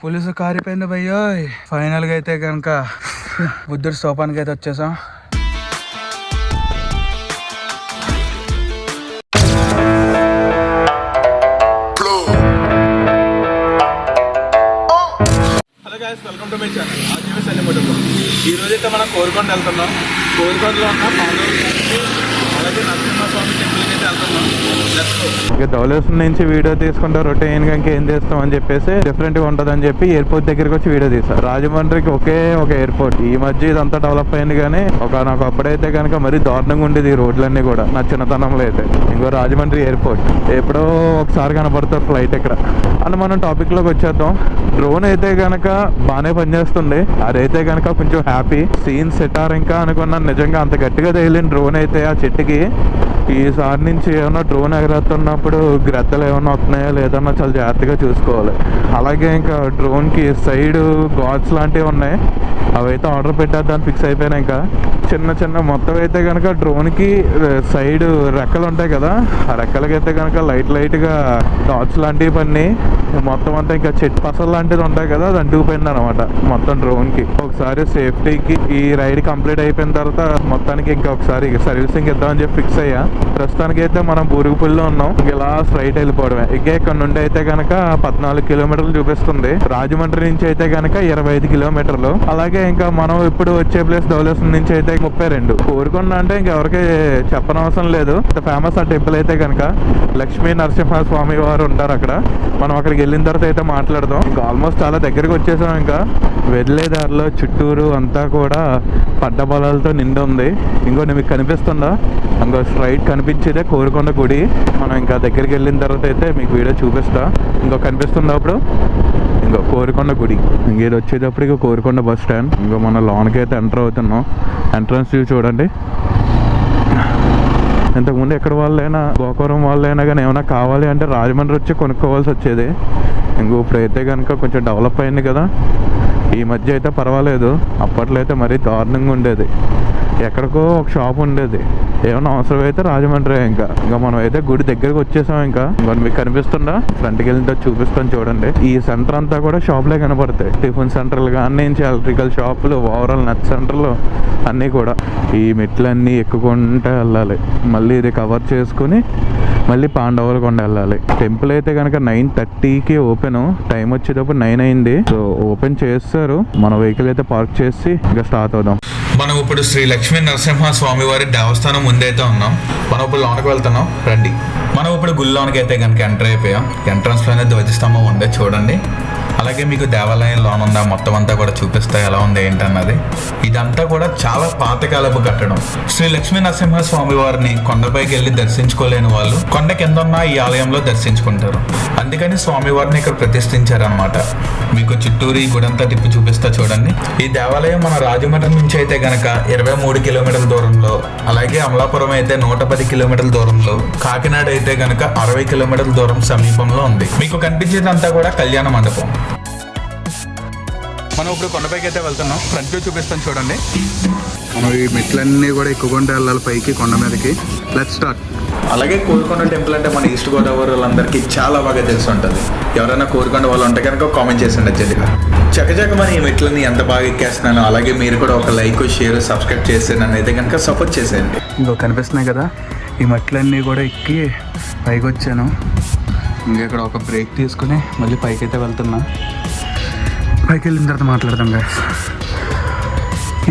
పులుసు కారిపోయింది భయ్యో. ఫైనల్గా అయితే కనుక బుద్ధుడు స్తూపానికి అయితే వచ్చేసాం welcome to my channel RGV ఈ రోజు అయితే మనం కోరుకొండ వెళ్తున్నాం. కోరుకొండలో ఉన్న మాధవ్ అలాగే నరసింహస్వామి టెంపుల్కి అయితే వెళ్తున్నాం Let's go. ఇక ధవలేశ్వరం నుంచి వీడియో తీసుకుంటే రొటీన్గా ఇంకేం చేస్తాం అని చెప్పేసి డిఫరెంట్గా అని చెప్పి ఎయిర్పోర్ట్ దగ్గరికి వచ్చి వీడియో తీసా రాజమండ్రికి ఒకే ఒక ఎయిర్పోర్ట్ ఈ మధ్య ఇదంతా డెవలప్ అయింది కానీ ఒక నాకు అప్పుడైతే కనుక మరీ దారుణంగా ఉండేది ఈ రోడ్లన్నీ కూడా నా చిన్నతనంలో అయితే. ఇంకో రాజమండ్రి ఎయిర్పోర్ట్ ఎప్పుడో ఒకసారి కనపడతారు ఫ్లైట్ ఇక్కడ అని మనం టాపిక్లోకి వచ్చేద్దాం. డ్రోన్ అయితే కనుక బాగానే పనిచేస్తుంది. అదైతే కనుక కొంచెం హ్యాపీ సీన్ సెటార్ ఇంకా అనుకున్నాను. నిజంగా అంత గట్టిగా తగిలిన డ్రోన్ అయితే ఆ చెట్టుకి ఈసారి నుంచి ఏమైనా డ్రోన్ ఎగరేస్తున్నప్పుడు గ్రద్దలు ఏమైనా వస్తున్నాయో లేదన్నా చాలా జాగ్రత్తగా చూసుకోవాలి. అలాగే ఇంకా డ్రోన్కి సైడ్ గాడ్స్ లాంటివి ఉన్నాయి. అవైతే ఆర్డర్ పెట్టేద్దాన్ని ఫిక్స్ అయిపోయినా ఇంకా. చిన్న చిన్న మొత్తం అయితే కనుక డ్రోన్కి సైడ్ రెక్కలు ఉంటాయి కదా ఆ రెక్కలకైతే కనుక లైట్ లైట్గా డాట్స్ లాంటివి పన్ని మొత్తం అంతా ఇంకా చెట్టు పసలు లాంటిది ఉంటాయి కదా అది అంటుకుపోయింది అనమాట మొత్తం డ్రోన్కి. ఒకసారి సేఫ్టీకి ఈ రైడ్ కంప్లీట్ అయిపోయిన తర్వాత మొత్తానికి ఇంకా ఒకసారి సర్వీసింగ్ ఇద్దామని చెప్పి ఫిక్స్ అయ్యా. ప్రస్తుతానికి అయితే మనం బూరుగుపల్లిలో ఉన్నాం. ఇంక ఇలా స్ట్రైట్ వెళ్ళిపోవడమే. ఇంకా ఇక్కడ నుండి అయితే కనుక పద్నాలుగు కిలోమీటర్లు చూపిస్తుంది. రాజమండ్రి నుంచి అయితే కనుక ఇరవై ఐదు కిలోమీటర్లు. అలాగే ఇంకా మనం ఇప్పుడు వచ్చే ప్లేస్ ధవలేశ్వరం నుంచి అయితే ముప్పై రెండు. కోరుకొండ అంటే ఇంకెవరికి చెప్పనవసరం లేదు. ఫేమస్ ఆ టెంపుల్ అయితే కనుక లక్ష్మీ నరసింహ స్వామి వారు ఉంటారు అక్కడ. మనం అక్కడికి వెళ్ళిన తర్వాత అయితే మాట్లాడదాం. ఇంకా ఆల్మోస్ట్ చాలా దగ్గరికి వచ్చేసాం ఇంకా. వెళ్ళే దారిలో చుట్టూరు అంతా కూడా పడ్డ పొలాలతో నిండి ఉంది. ఇంకోటి మీకు కనిపిస్తుందా? ఇంకో స్ట్రైట్ కనిపించేదే కోరుకొండ గుడి. మనం ఇంకా దగ్గరికి వెళ్ళిన తర్వాత అయితే మీకు వీడియో చూపిస్తా. ఇంకో కనిపిస్తుంది అప్పుడు? ఇంకో కోరుకొండ గుడి. ఇంకేది వచ్చేటప్పటికి కోరుకొండ బస్ స్టాండ్. ఇంకో మన లోన్కి అయితే ఎంటర్ అవుతున్నాం. ఎంట్రన్స్ వ్యూ చూడండి. ఇంతకుముందు ఎక్కడ వాళ్ళైనా గోకవరం వాళ్ళైనా కానీ ఏమైనా కావాలి అంటే రాజమండ్రి వచ్చి కొనుక్కోవాల్సి వచ్చేది. ఇంకో ఇప్పుడైతే కనుక కొంచెం డెవలప్ అయింది కదా. ఈ మధ్య అయితే పర్వాలేదు. అప్పట్లో అయితే మరీ దారుణంగా ఉండేది. ఎక్కడికో ఒక షాప్ ఉండేది. ఏమైనా అవసరం అయితే రాజమండ్రి ఇంకా. ఇంకా మనం అయితే గుడి దగ్గరకు వచ్చేసాం ఇంకా. ఇంకా మీకు కనిపిస్తుందా? ఫ్రంట్కి వెళ్ళిందో చూపిస్తాను చూడండి. ఈ సెంటర్ అంతా కూడా షాప్లే కనపడతాయి. టిఫిన్ సెంటర్లు కానీ ఎలక్ట్రికల్ షాపులు ఓవరాల్ నట్ సెంటర్లు అన్నీ కూడా. ఈ మెట్లన్నీ ఎక్కుకుంటే వెళ్ళాలి. మళ్ళీ ఇది కవర్ చేసుకుని మళ్ళీ పాండవుల కొండ వెళ్ళాలి. టెంపుల్ అయితే కనుక నైన్ థర్టీకి ఓపెన్ టైం వచ్చేటప్పుడు నైన్ అయింది. సో ఓపెన్ చేస్తారు. మన వెహికల్ అయితే పార్క్ చేసి ఇంకా స్టార్ట్ అవుదాం. మనం ఇప్పుడు శ్రీ లక్ష్మీ నరసింహ స్వామి వారి దేవస్థానం ముందైతే ఉన్నాం. మనం ఇప్పుడు లోనకి వెళ్తున్నాం. రండి. మనం ఇప్పుడు గుళ్ళోనికి అయితే కనుక ఎంటర్ అయిపోయాం. ఎంట్రన్స్లోనే ధ్వజస్తంభం ఉంది చూడండి. అలాగే మీకు దేవాలయం లోన్ మొత్తం అంతా కూడా చూపిస్తా ఎలా ఉంది ఏంటన్నది. ఇదంతా కూడా చాలా పాతకాలపు కట్టడం. శ్రీ లక్ష్మీ నరసింహ స్వామి వారిని కొండపైకి వెళ్ళి దర్శించుకోలేని వాళ్ళు కొండ కింద ఉన్న ఈ ఆలయంలో దర్శించుకుంటారు. అందుకని స్వామి వారిని ఇక్కడ ప్రతిష్ఠించారనమాట మీకు చిట్టూరు ఈ గుడంతా తిప్పి చూపిస్తా చూడండి. ఈ దేవాలయం మన రాజమండ్రి నుంచి అయితే గనక ఇరవై మూడు కిలోమీటర్ల దూరంలో అలాగే అమలాపురం అయితే నూట పది కిలోమీటర్ల దూరంలో కాకినాడ అయితే గనక అరవై కిలోమీటర్ల దూరం సమీపంలో ఉంది. మీకు కనిపించేదంతా కూడా కళ్యాణ మండపం. మనం ఇప్పుడు కొండపైకి అయితే వెళ్తున్నాం. ఫ్రంట్ వ్యూ చూపిస్తాను చూడండి. మనం ఈ మెట్లన్నీ కూడా ఎక్కుకుంటూ వెళ్ళాలి పైకి కొండ మీదకి. లెట్ స్టార్ట్ అలాగే కోరుకొండ టెంపుల్ అంటే మన ఈస్ట్ గోదావరి వాళ్ళందరికీ చాలా బాగా తెలిసి ఉంటుంది. ఎవరైనా కోరుకొండ వాళ్ళు ఉంటే కనుక కామెంట్ చేసండి జల్దిగా చకచక మన ఈ మెట్లని ఎంత బాగా ఎక్కేస్తున్నానో అలాగే మీరు కూడా ఒక లైక్ షేర్ సబ్స్క్రైబ్ చేసి నన్ను అయితే కనుక సపోర్ట్ చేసేయండి. ఇంకో కనిపిస్తున్నాయి కదా ఈ మట్లన్నీ కూడా ఎక్కి పైకి వచ్చాను. ఇంకా ఇక్కడ ఒక బ్రేక్ తీసుకుని మళ్ళీ పైకి అయితే వెళ్తున్నా. పైకి వెళ్ళిన తర్వాత మాట్లాడదాం guys.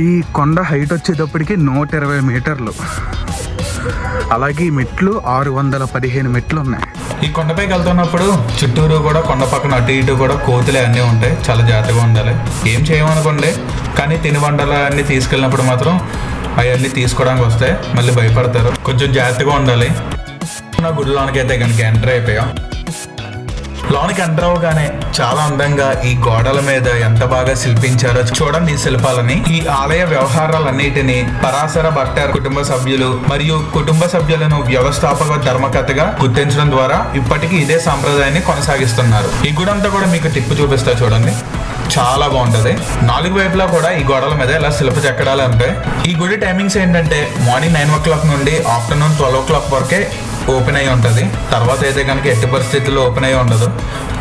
ఈ కొండ హైట్ వచ్చేటప్పటికి నూట ఇరవై మీటర్లు. అలాగే ఈ మెట్లు ఆరు వందల పదిహేను మెట్లు ఉన్నాయి. ఈ కొండపైకి వెళ్తున్నప్పుడు చుట్టూరు కూడా కొండ పక్కన అటు ఇటు కూడా కోతులే అన్నీ ఉంటాయి. చాలా జాగ్రత్తగా ఉండాలి. ఏం చేయమనుకోండి కానీ తినుబండలు అన్నీ తీసుకెళ్ళినప్పుడు మాత్రం అవన్నీ తీసుకోవడానికి వస్తాయి. మళ్ళీ భయపడతారు. కొంచెం జాగ్రత్తగా ఉండాలి. నా గుడిలోనికి అయితే కనుక ఎంటర్ అయిపోయాం. లోనికి ఎంటర్ అవగానే చాలా అందంగా ఈ గోడల మీద ఎంత బాగా శిల్పించారో చూడండి ఈ శిల్పాలని. ఈ ఆలయ వ్యవహారాలన్నిటిని పరాశర భట్టర్ కుటుంబ సభ్యులు మరియు కుటుంబ సభ్యులను వ్యవస్థాపక ధర్మకథగా గుర్తించడం ద్వారా ఇప్పటికీ ఇదే సాంప్రదాయాన్ని కొనసాగిస్తున్నారు. ఈ గుడి అంతా కూడా మీకు టిప్పు చూపిస్తా చూడండి. చాలా బాగుంటది. నాలుగు వైపులా కూడా ఈ గోడల మీద ఇలా శిల్ప చెక్కడాలు ఉంటాయి. ఈ గుడి టైమింగ్స్ ఏంటంటే మార్నింగ్ నైన్ ఓ క్లాక్ నుండి ఆఫ్టర్నూన్ ట్వెల్వ్ ఓ క్లాక్ వరకే ఓపెన్ అయి ఉంటుంది. తర్వాత అయితే కనుక ఎట్టి పరిస్థితుల్లో ఓపెన్ అయి ఉండదు.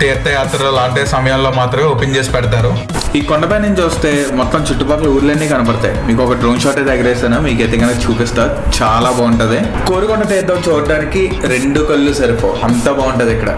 తీర్థయాత్ర లాంటి సమయంలో మాత్రమే ఓపెన్ చేసి పెడతారు. ఈ కొండపై నుంచి వస్తే మొత్తం చుట్టుపక్కల ఊర్లన్నీ కనబడతాయి మీకు ఒక డ్రోన్ షాట్ అయితే ఎగరేస్తాను. మీకు అయితే కనుక చూపిస్తా. చాలా బాగుంటుంది. కోరుకొండ తీర్థం చూడడానికి రెండు కళ్ళు సరిపో అంత బాగుంటుంది ఇక్కడ.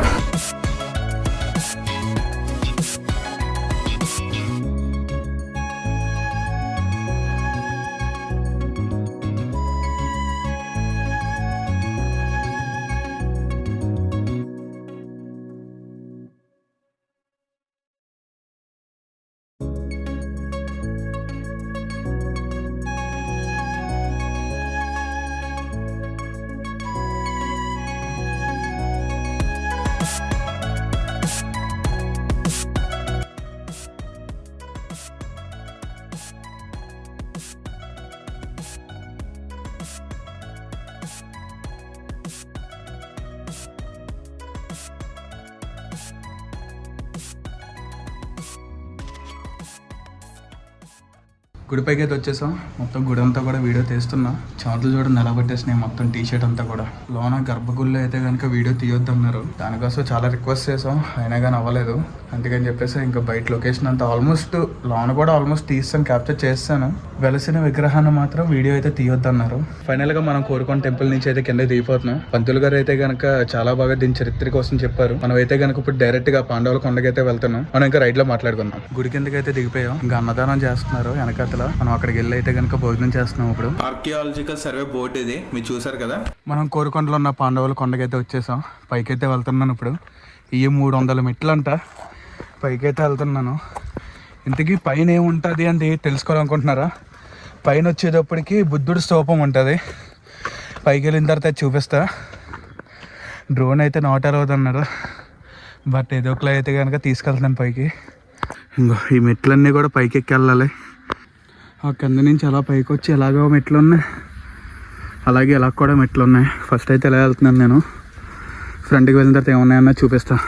గుడిపైకి అయితే వచ్చేసాం. మొత్తం గుడి అంతా కూడా వీడియో తీస్తున్నా. చాట్లు చూడండి నిలబెట్టేసినాయి మొత్తం టీ షర్ట్ అంతా కూడా. లోన గర్భగుళ్ళు అయితే కనుక వీడియో తీయొద్దు అన్నారు దానికోసం చాలా రిక్వెస్ట్ చేసాం. అయినా కానీ అవ్వలేదు. అందుకని చెప్పేసి ఇంకా బయట లొకేషన్ అంతా ఆల్మోస్ట్ లోన కూడా ఆల్మోస్ట్ తీస్తాను క్యాప్చర్ చేస్తాను. వెలసిన విగ్రహాన్ని మాత్రం వీడియో అయితే తీయొద్దు అన్నారు ఫైనల్గా మనం కోరుకున్న టెంపుల్ నుంచి అయితే కింద దిగిపోతున్నాం. పంతులు గారు అయితే కనుక చాలా బాగా దీని చరిత్ర కోసం చెప్పారు. మనం అయితే కనుక ఇప్పుడు డైరెక్ట్గా పాండవుల కొండకైతే వెళ్తున్నాం. మనం ఇంకా రైడ్లో మాట్లాడుకుందాం. గుడి కిందకి అయితే దిగిపోయాం. ఇంకా అన్నదానం చేస్తున్నారు వెనకాతల. మనం అక్కడికి వెళ్ళి అయితే కనుక భోజనం చేస్తున్నాం ఇప్పుడు. ఆర్కియాలజికల్ సర్వే బోర్డు ఇది. మీరు చూసారు కదా? మనం కోరుకొండలో ఉన్న పాండవుల కొండకైతే వచ్చేసాం. పైకైతే వెళ్తున్నాను ఇప్పుడు. ఈ మూడు వందల మెట్లు అంట పైకైతే వెళ్తున్నాను. ఇంతకీ పైన ఏముంటుంది అని తెలుసుకోవాలనుకుంటున్నారా? పైన వచ్చేటప్పటికి బుద్ధుడి స్తూపం ఉంటుంది. పైకి వెళ్ళిన తర్వాత చూపిస్తా. డ్రోన్ అయితే నాట్ అన్నారు బట్ ఏదో ఒకలా అయితే కనుక తీసుకెళ్తాను పైకి. ఇంకో ఈ మెట్లన్నీ కూడా పైకి ఎక్కి వెళ్ళాలి ఆ కింద నుంచి అలా పైకి వచ్చి ఎలాగో మెట్లు ఉన్నాయి అలాగే ఎలా కూడా మెట్లు ఉన్నాయి ఫస్ట్ అయితే ఎలా వెళ్తున్నాను నేను. ఫ్రంట్కి వెళ్ళిన తర్వాత ఏమున్నాయన్నా చూపిస్తాను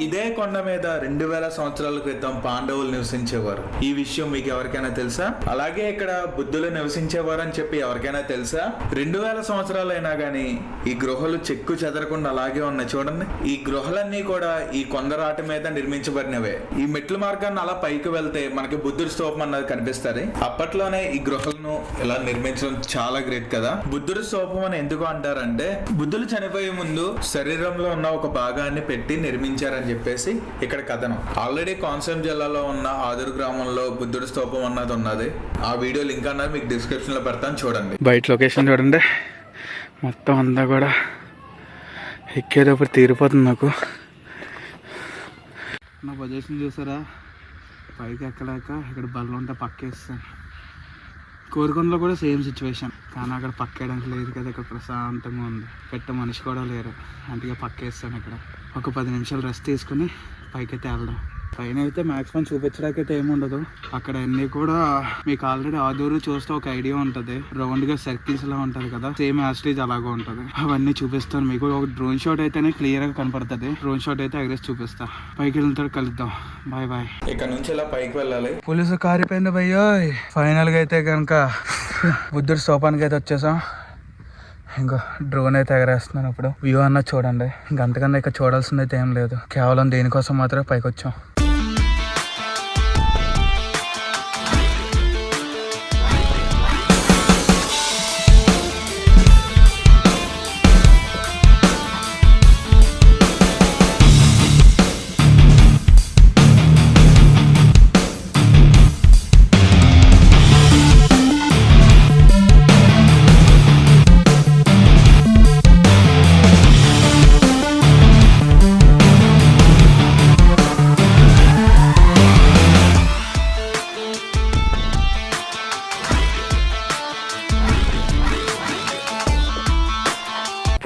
ఇదే కొండ మీద రెండు వేల సంవత్సరాల క్రితం పాండవులు నివసించేవారు. ఈ విషయం మీకు ఎవరికైనా తెలుసా? అలాగే ఇక్కడ బుద్ధులు నివసించేవారు అని చెప్పి ఎవరికైనా తెలుసా? రెండు వేల సంవత్సరాలైనా గానీ ఈ గృహలు చెక్కు చెదరకుండా అలాగే ఉన్నాయి చూడండి. ఈ గృహలన్నీ కూడా ఈ కొండరాట మీద నిర్మించబడినవే. ఈ మెట్ల మార్గాన్ని అలా పైకి వెళ్తే మనకి బుద్ధుడి స్తూపం అన్నది కనిపిస్తుంది. అప్పట్లోనే ఈ గృహలను ఇలా నిర్మించడం చాలా గ్రేట్ కదా. బుద్ధుడి స్తూపం అని ఎందుకు అంటారంటే బుద్ధులు చనిపోయే ముందు శరీరంలో ఉన్న ఒక భాగాన్ని పెట్టి నిర్మించారని చెప్పేసి ఇక్కడ కథనం. ఆల్రెడీ కోనసీమ జిల్లాలో ఉన్న ఆదురు గ్రామంలో బుద్ధుడి స్తూపం అన్నది ఉన్నది. ఆ వీడియో లింక్ అన్నది మీకు డిస్క్రిప్షన్లో పెడతాను చూడండి. బయట లొకేషన్ చూడండి. మొత్తం అంతా కూడా ఎక్కేటప్పుడు తీరిపోతుంది నాకు. నా పొజిషన్ చూసారా? పైకి ఎక్కలేక ఇక్కడ బల్ల ఉంటే పక్కేస్తాను. కోరుకొండలో కూడా సేమ్ సిచ్యువేషన్ కానీ అక్కడ పక్కేయడానికి లేదు కదా ఇక్కడ ప్రశాంతంగా ఉంది. పెట్ట మనిషి కూడా లేరు. అందుకే పక్కేస్తాను ఇక్కడ. ఒక పది నిమిషాలు రెస్ట్ తీసుకుని పైకైతే వెళ్దాం. పైన అయితే మాక్సిమం చూపించడానికి అయితే ఏముండదు అక్కడ అన్ని కూడా మీకు ఆల్రెడీ ఆదూరు చూస్తే ఒక ఐడియా ఉంటుంది. రౌండ్గా సర్కిల్స్ లా ఉంటది కదా. సేమ్ యాస్టేజ్ అలాగే ఉంటది. అవన్నీ చూపిస్తాను మీకు. ఒక డ్రోన్ షాట్ అయితేనే క్లియర్గా కనపడుతుంది. డ్రోన్ షాట్ అయితే ఎగరేసి చూపిస్తా. పైకి వెళ్ళిన కలుద్దాం. బాయ్ బాయ్ ఇక్కడ నుంచి ఇలా పైకి వెళ్ళాలి. పోలీసు కారిపోయింది భయ్యో ఫైనల్గా అయితే కనుక బుద్ధుడి స్తూపానికి అయితే వచ్చేసాం. ఇంకా డ్రోన్ అయితే ఎగరేస్తున్నాను ఇప్పుడు. వ్యూ అన్న చూడండి. ఇంకా అంతకన్నా ఇక చూడాల్సింది అయితే ఏం లేదు. కేవలం దేనికోసం మాత్రమే పైకి వచ్చాం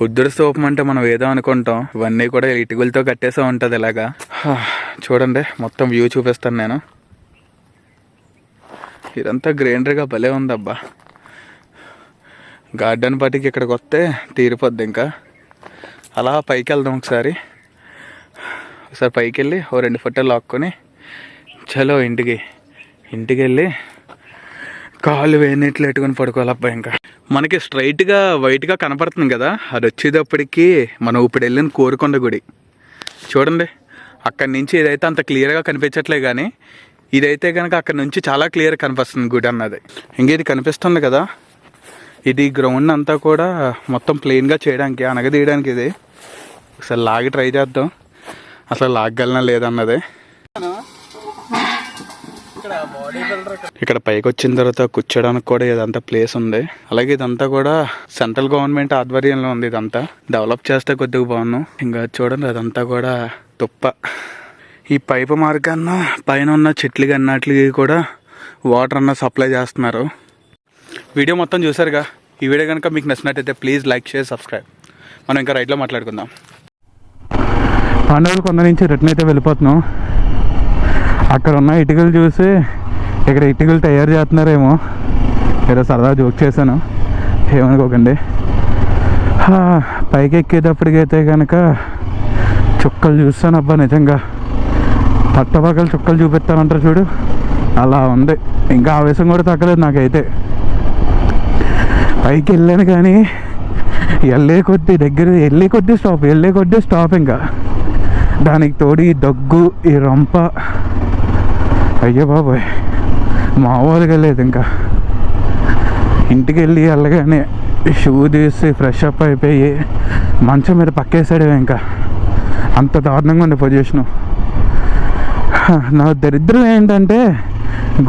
పొద్దుడు స్తూపం అంటే మనం ఏదో అనుకుంటాం. ఇవన్నీ కూడా ఇటుకలతో కట్టేసే ఉంటుంది ఇలాగా. చూడండి మొత్తం వ్యూ చూపిస్తాను నేను. ఇదంతా గ్రీనరీగా భలే ఉందబ్బా. గార్డెన్ పాటికి ఇక్కడికి వస్తే తీరిపోద్ది ఇంకా. అలా పైకి వెళ్దాం ఒకసారి. ఒకసారి పైకి వెళ్ళి ఓ రెండు ఫోటోలు లాక్కొని చలో ఇంటికి. ఇంటికి వెళ్ళి కాళ్ళు వేడినట్లు పెట్టుకొని పడుకోవాలబ్బా ఇంకా. మనకి స్ట్రైట్గా వైట్గా కనపడుతుంది కదా. అది వచ్చేటప్పటికి మనం ఇప్పుడు వెళ్ళిన కోరుకొండ గుడి. చూడండి. అక్కడి నుంచి ఇదైతే అంత క్లియర్గా కనిపించట్లే కానీ ఇదైతే కనుక అక్కడ నుంచి చాలా క్లియర్ కనిపిస్తుంది గుడి అన్నది. ఇంకా ఇది కనిపిస్తుంది కదా. ఇది గ్రౌండ్ అంతా కూడా మొత్తం ప్లెయిన్గా చేయడానికి అనగదీయడానికి ఇది. ఒకసారి లాగి ట్రై చేద్దాం. అసలు లాగగలనా లేదన్నది ఇక్కడ పైకి వచ్చిన తర్వాత కూర్చోడానికి కూడా ఇదంతా ప్లేస్ ఉంది. అలాగే ఇదంతా కూడా సెంట్రల్ గవర్నమెంట్ ఆధ్వర్యంలో ఉంది ఇదంతా. డెవలప్ చేస్తే కొద్దిగా బాగున్నాం ఇంకా చూడండి అదంతా కూడా తుప్ప. ఈ పైపు మార్గాన్న పైన ఉన్న చెట్లకి అన్నట్లకి కూడా వాటర్ అన్న సప్లై చేస్తున్నారు. వీడియో మొత్తం చూసారుగా? ఈ వీడియో కనుక మీకు నచ్చినట్టయితే ప్లీజ్ లైక్ షేర్ సబ్స్క్రైబ్ మనం ఇంకా రైట్లో మాట్లాడుకుందాం. పాండవులు కొండ నుంచి రిటర్న్ అయితే వెళ్ళిపోతున్నాం. అక్కడ ఉన్న ఇటుకలు చూసి ఇక్కడ ఇటుకలు తయారు చేస్తున్నారేమో. ఏదో సరదా జోక్ చేశాను. ఏమనుకోకండి. పైకి ఎక్కేటప్పటికైతే కనుక చుక్కలు చూస్తాను అబ్బా నిజంగా. పట్టపక్కల చుక్కలు చూపిస్తానంటారు చూడు. అలా ఉంది. ఇంకా ఆవేశం కూడా తగ్గలేదు నాకైతే. పైకి వెళ్ళాను కానీ వెళ్ళే కొద్దీ దగ్గర వెళ్ళే కొద్దీ స్టాప్ వెళ్ళే కొద్దీ స్టాప్ ఇంకా. దానికి తోడు ఈ దగ్గు ఈ రొంప అయ్యో బాబోయ్ మామూలుగా లేదు ఇంకా. ఇంటికి వెళ్ళి వెళ్ళగానే షూ తీసి ఫ్రెష్ అప్ అయిపోయి మంచం మీద పక్కేసాడు ఇంకా. అంత దారుణంగా ఉండే పొజిషను. నా దరిద్రం ఏంటంటే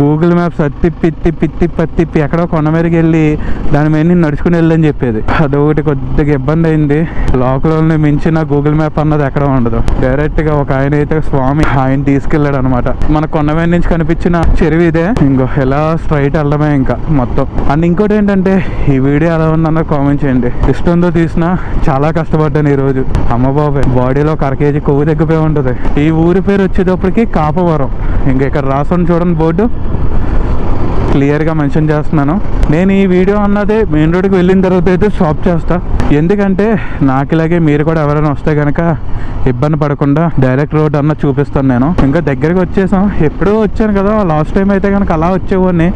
గూగుల్ మ్యాప్స్ అత్తి పిత్తి తిప్పి పత్తిప్పి ఎక్కడో కొండ మీదకి వెళ్ళి దాని మీద నేను నడుచుకుని వెళ్ళని చెప్పేది. అదొకటి కొద్దిగా ఇబ్బంది అయింది. లోకల్ని మించిన గూగుల్ మ్యాప్ అన్నది ఎక్కడ ఉండదు. డైరెక్ట్గా ఒక ఆయన అయితే స్వామి ఆయన తీసుకెళ్ళాడు అనమాట మన కొండ మీద నుంచి కనిపించిన చెరువు ఇదే. ఇంకో ఎలా స్ట్రైట్ వెళ్ళడమే ఇంకా మొత్తం. అండ్ ఇంకోటి ఏంటంటే ఈ వీడియో ఎలా ఉందన్న కామెంట్ చేయండి. ఇష్టంతో తీసిన చాలా కష్టపడ్డాను ఈ రోజు. అమ్మ బాబాయ్ బాడీలో ఒక అర కేజీ కొవ్వు తగ్గిపోయి ఉంటుంది. ఈ ఊరి పేరు వచ్చేటప్పటికి కాపవరం. ఇంకా ఇక్కడ రాసుని చూడండి బోర్డు. క్లియర్గా మెన్షన్ చేస్తున్నాను. నేను ఈ వీడియో అన్నదే మెయిన్ రోడ్కి వెళ్ళిన తర్వాత అయితే స్టాప్ చేస్తా. ఎందుకంటే నాకు ఇలాగే మీరు కూడా ఎవరైనా వస్తే కనుక ఇబ్బంది పడకుండా డైరెక్ట్ రోడ్ అన్న చూపిస్తాను నేను. ఇంకా దగ్గరికి వచ్చేసాం. ఎప్పుడూ వచ్చాను కదా. లాస్ట్ టైం అయితే కనుక అలా వచ్చేవాడిని.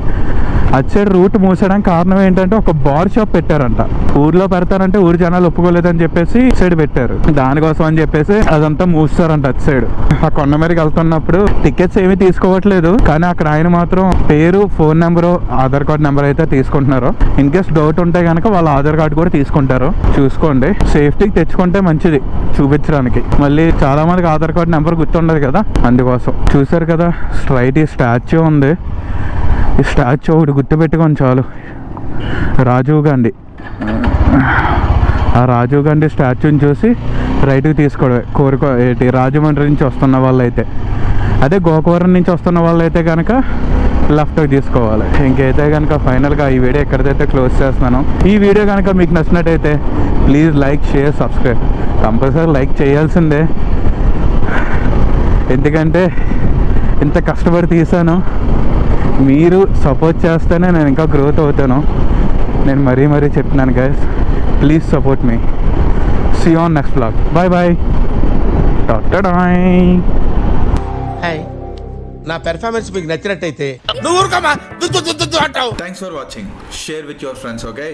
అటు సైడ్ రూట్ మూసడానికి కారణం ఏంటంటే ఒక బార్ షాప్ పెట్టారంట. ఊర్లో పెడతారంటే ఊరు జనాలు ఒప్పుకోలేదని చెప్పేసి ఇటు సైడ్ పెట్టారు. దానికోసం అని చెప్పేసి అదంతా మూస్తారంట అటు సైడ్. ఆ కొండ మీదకి వెళ్తున్నప్పుడు టికెట్స్ ఏమీ తీసుకోవట్లేదు. కానీ అక్కడ ఆయన మాత్రం పేరు phone number Aadhaar card number అయితే తీసుకుంటున్నారు. ఇన్ కేస్ డౌట్ ఉంటే కనుక వాళ్ళ ఆధార్ కార్డు కూడా తీసుకుంటారు. చూసుకోండి. సేఫ్టీకి తెచ్చుకుంటే మంచిది చూపించడానికి. మళ్ళీ చాలా మందికి ఆధార్ కార్డు నెంబర్ గుర్తుండదు కదా. అందుకోసం. చూసారు కదా? స్ట్రైట్ ఈ స్టాచ్యూ ఉంది. ఈ స్టాచ్యూ ఒకటి గుర్తుపెట్టుకొని చాలు. రాజీవ్ గాంధీ. ఆ రాజీవ్ గాంధీ స్టాచ్యూని చూసి రైట్కి తీసుకోవడమే. కోరుకో ఏంటి రాజమండ్రి నుంచి వస్తున్న వాళ్ళైతే. అదే గోకవరం నుంచి వస్తున్న వాళ్ళైతే కనుక లెఫ్ట్కి తీసుకోవాలి. ఇంకైతే కనుక ఫైనల్గా ఈ వీడియో ఎక్కడిదైతే క్లోజ్ చేస్తున్నాను ఈ వీడియో కనుక మీకు నచ్చినట్టయితే please like share subscribe. Compulsory like చేయాల్సిందే. ఎందుకంటే ఇంత కష్టపడి తీసాను మీరు సపోర్ట్ చేస్తేనే నేను ఇంకా గ్రోత్ అవుతాను. నేను మరీ మరీ చెప్తున్నాను guys please support me see on next blog bye bye hi నా పెర్ఫార్మెన్స్ మీకు నచ్చినట్టయితే నువ్వు అంటావు. Thanks for watching share with your friends okay